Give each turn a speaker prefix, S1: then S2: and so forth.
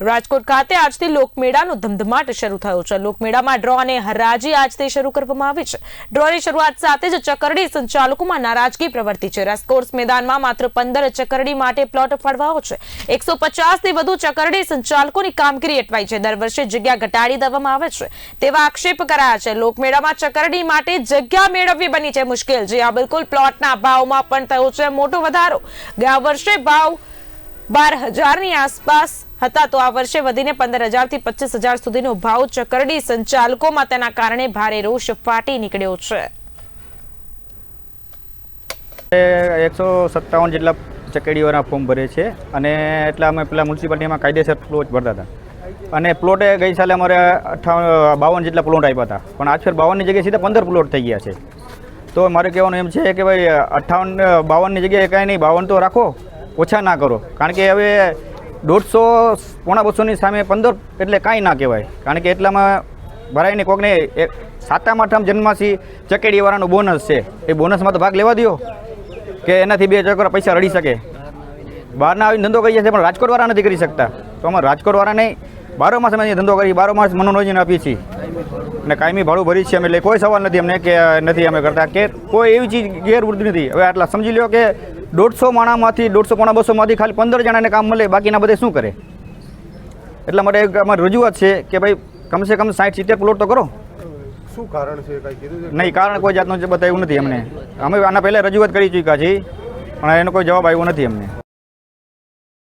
S1: રાજકોટ ખાતે આજથી લોકમેળાનો ધમધમાટ શરૂ થયો છે. લોકમેળામાં ડ્રો અને હરાજી આજથી શરૂ કરવામાં આવી છે. ડ્રોની શરૂઆત સાથે જ ચકરડી સંચાલકોમાં નારાજગી પ્રવર્તી છે. રેસકોર્સ મેદાનમાં માત્ર પંદર ચકરડી માટે પ્લોટ ફાળવાઓ છે. એકસો થી વધુ ચકરડી સંચાલકોની કામગીરી અટવાઈ છે. દર વર્ષે જગ્યા ઘટાડી દેવામાં આવે છે. તેવા આક્ષેપ કરાયા છે. લોકમેળામાં ચકરડી માટે જગ્યા મેળવવી બની છે મુશ્કેલ. જે આ બિલકુલ પ્લોટના ભાવમાં પણ થયો છે મોટો વધારો. ગયા વર્ષે ભાવ બાર હજારની આસપાસ હતા. તો આ વર્ષે વધીને પંદર હજારથી પચીસ હજાર સુધીનો ભાવ ચકરડી સંચાલકોમાં તેના કારણે ભારે રોષ ફાટી નીકળ્યો છે.
S2: એકસો સત્તાવન જેટલા ચકેડીઓના ફોર્મ ભરે છે અને એટલા અમે પેલા મ્યુનિસિપાલિટીમાં કાયદેસર પ્લોટ ભરતા હતા. અને પ્લોટે ગઈ સાલે અમારે અઠાવન બાવન જેટલા પ્લોટ આપ્યા હતા. પણ આજ ફેર બાવનની જગ્યાએ સીધા પંદર પ્લોટ થઈ ગયા છે. તો મારે કહેવાનું એમ છે કે ભાઈ, અઠાવન બાવનની જગ્યાએ કાંઈ નહીં, બાવન તો રાખો. ઓછા ના કરો. કારણ કે હવે દોઢસો, પોણા બસોની સામે પંદર એટલે કાંઈ ના કહેવાય. કારણ કે એટલામાં ભરાઈને કોકને એક સાતમ, આઠમ જન્માસી ચકેડીવાળાનું બોનસ છે. એ બોનસમાં તો ભાગ લેવા દ્યો. કે એનાથી બે ચક્કર પૈસા રડી શકે. બહારના આવીને ધંધો કરી છે પણ રાજકોટવાળા નથી કરી શકતા. તો અમે રાજકોટવાળા નહીં બારો માસ અમે ધંધો કરી બારો માસ મનોરંજન આપીએ છીએ. અને કાયમી ભાડું ભરી છીએ અમે. એટલે કોઈ સવાલ નથી અમને કે, નથી અમે કરતા. કે કોઈ એવી ચીજ ગેરવૃત્તિ નથી. હવે આટલા સમજી લો કે દોઢસો માણામાંથી દોઢસો પોણા બસોમાંથી ખાલી પંદર જણાને કામ મળે બાકીના બધે શું કરે? એટલા માટે એક અમારી રજૂઆત છે કે ભાઈ કમસે કમ સાઠ સિત્તેર પ્લોટ તો કરો.
S3: શું કારણ છે કઈ કીધું છે?
S2: નહીં કારણ કોઈ જાતનું બતાવ્યું નથી અમને. અમે આના પહેલાં રજૂઆત કરી ચૂક્યા છીએ પણ એનો કોઈ જવાબ આવ્યો નથી અમને.